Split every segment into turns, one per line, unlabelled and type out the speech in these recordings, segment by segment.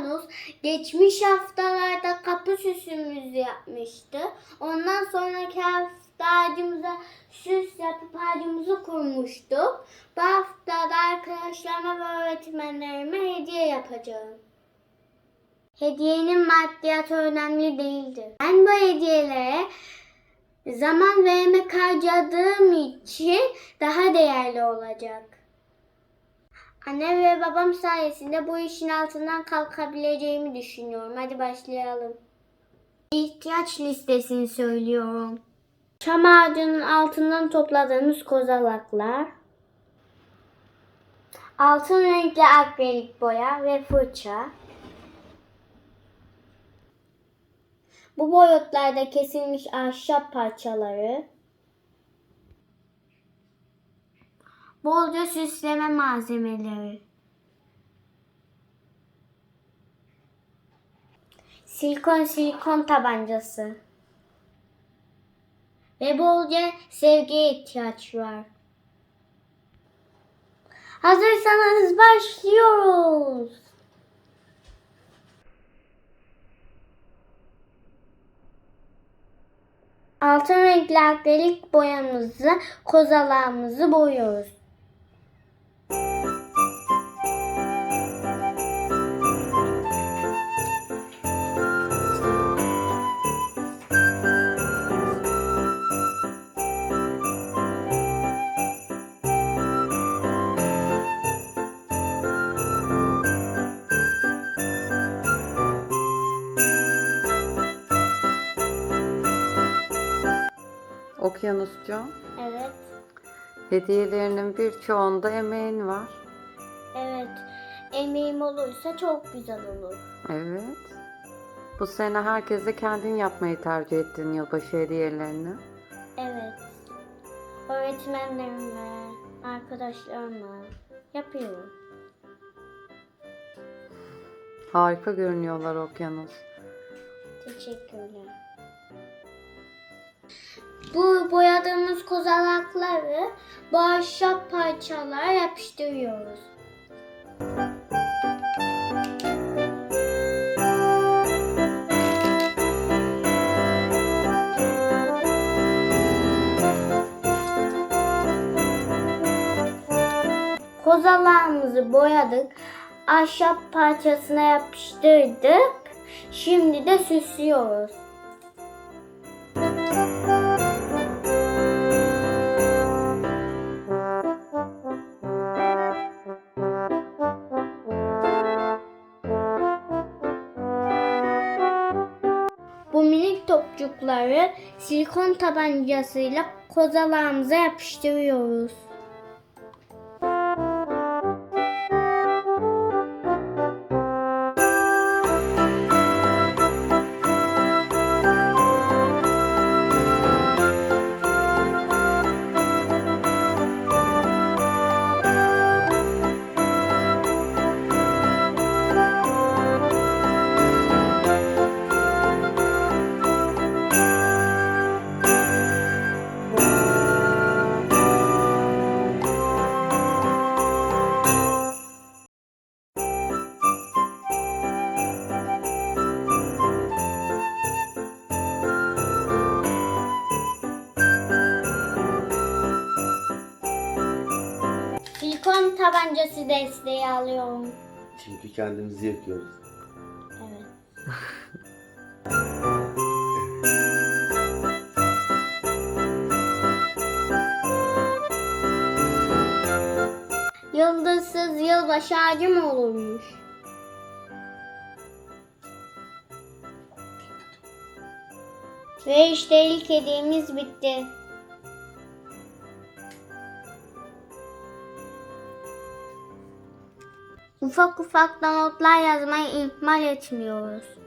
Okyanus geçmiş haftalarda kapı süsümüzü yapmıştı. Ondan sonraki hafta ağacımıza süs yapıp ağacımızı kurmuştuk. Bu hafta da arkadaşlarıma ve öğretmenlerime hediye yapacağım. Hediyenin maddiyatı önemli değildir. Ben bu hediyelere zaman ve emek harcadığım için daha değerli olacak. Anne ve babam sayesinde bu işin altından kalkabileceğimi düşünüyorum. Hadi başlayalım. İhtiyaç listesini söylüyorum. Çam ağacının altından topladığımız kozalaklar, altın renkli akrilik boya ve fırça, bu boyutlarda kesilmiş ahşap parçaları, bolca süsleme malzemeleri, silikon silikon tabancası ve bolca sevgiye ihtiyaç var. Hazırsanız başlıyoruz. Altın renkli akrilik boyamızı, kozalağımızı boyuyoruz.
Okyanuscu,
Evet,
hediyelerinin birçoğunda emeğin var.
evet. Emeğim olursa çok güzel olur.
Evet. Bu sene herkese kendin yapmayı tercih ettin yılbaşı hediyelerini.
Evet. Öğretmenlerimle, arkadaşlarımla yapıyorum.
Harika görünüyorlar Okyanus.
Teşekkürler. Kozalakları bu ahşap parçalara yapıştırıyoruz. Kozalağımızı boyadık. Ahşap parçasına yapıştırdık. Şimdi de süslüyoruz. Bu minik topçukları silikon tabancasıyla kozalağımıza yapıştırıyoruz. Silikon tabancası desteği alıyorum.
Çünkü kendimizi yakıyoruz.
Evet. Yıldızsız yılbaşı ağacı mı olurmuş? Ve işte ilk hediyemiz bitti. Ufak ufak notlar yazmayı ihmal etmiyoruz.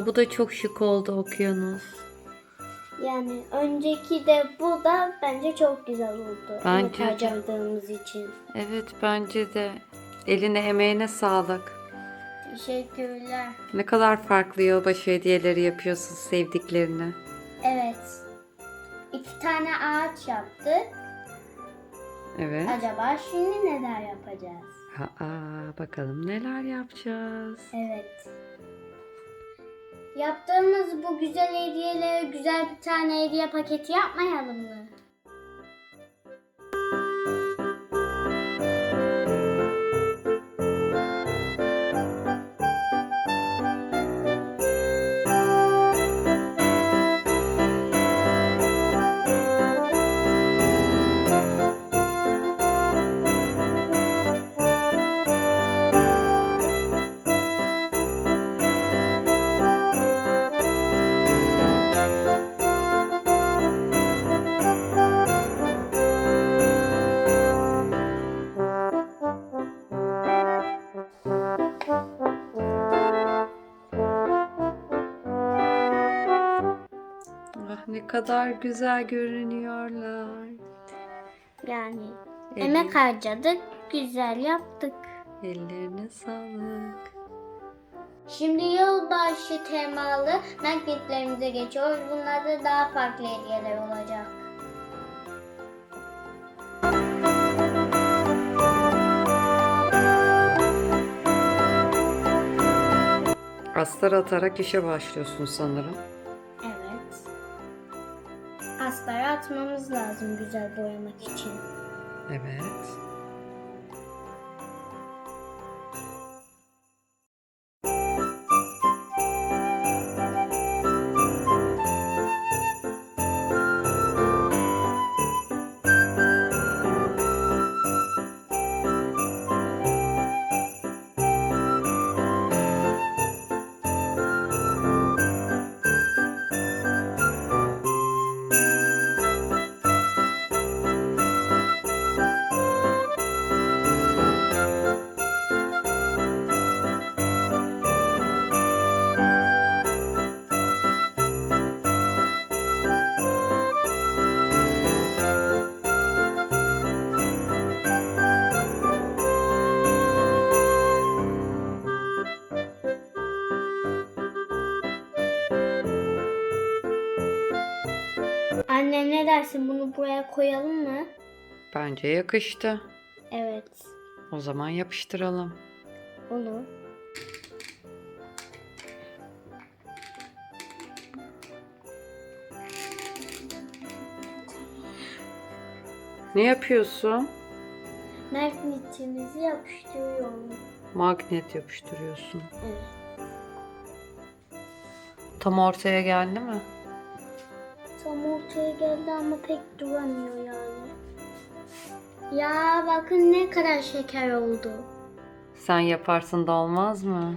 Aa, bu da çok şık oldu okyanus.
Yani önceki de bu da bence çok güzel oldu.
Bence
harcadığımız için.
Evet bence de. Eline emeğine sağlık.
Teşekkürler.
Ne kadar farklı yılbaşı hediyeleri yapıyorsun sevdiklerine.
Evet. İki tane ağaç yaptık.
Evet.
Acaba şimdi neler yapacağız?
Aa, bakalım neler yapacağız.
Evet. Yaptığımız bu güzel hediyelere güzel bir tane hediye paketi yapmayalım mı?
Kadar güzel görünüyorlar.
Yani
Evet.
emek harcadık, güzel yaptık.
Ellerine sağlık.
Şimdi yılbaşı temalı magnetlerimize geçiyoruz. Bunlarda daha farklı hediyeler olacak.
Astar atarak işe başlıyorsun sanırım.
Evet. Astarı atmamız lazım güzel boyamak için.
Evet.
Anne ne dersin bunu buraya koyalım mı?
Bence yakıştı.
Evet.
O zaman yapıştıralım.
Olur.
Ne yapıyorsun?
Magnetimizi yapıştırıyorum.
Magnet yapıştırıyorsun.
Evet.
Tam ortaya geldi mi?
Tam ortaya geldi ama pek duramıyor yani. Ya bakın ne kadar şeker oldu.
Sen yaparsın da olmaz mı?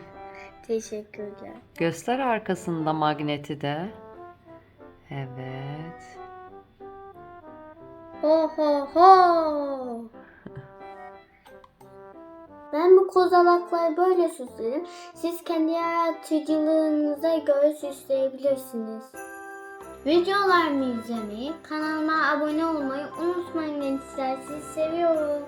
Teşekkürler.
Göster arkasında magneti de. Evet.
Ho ho ho. Ben bu kozalakları böyle süsledim. Siz kendi yaratıcılığınıza göre süsleyebilirsiniz. Videolarımı izlemeyi, kanalıma abone olmayı unutmayın gençler. Sizi seviyorum.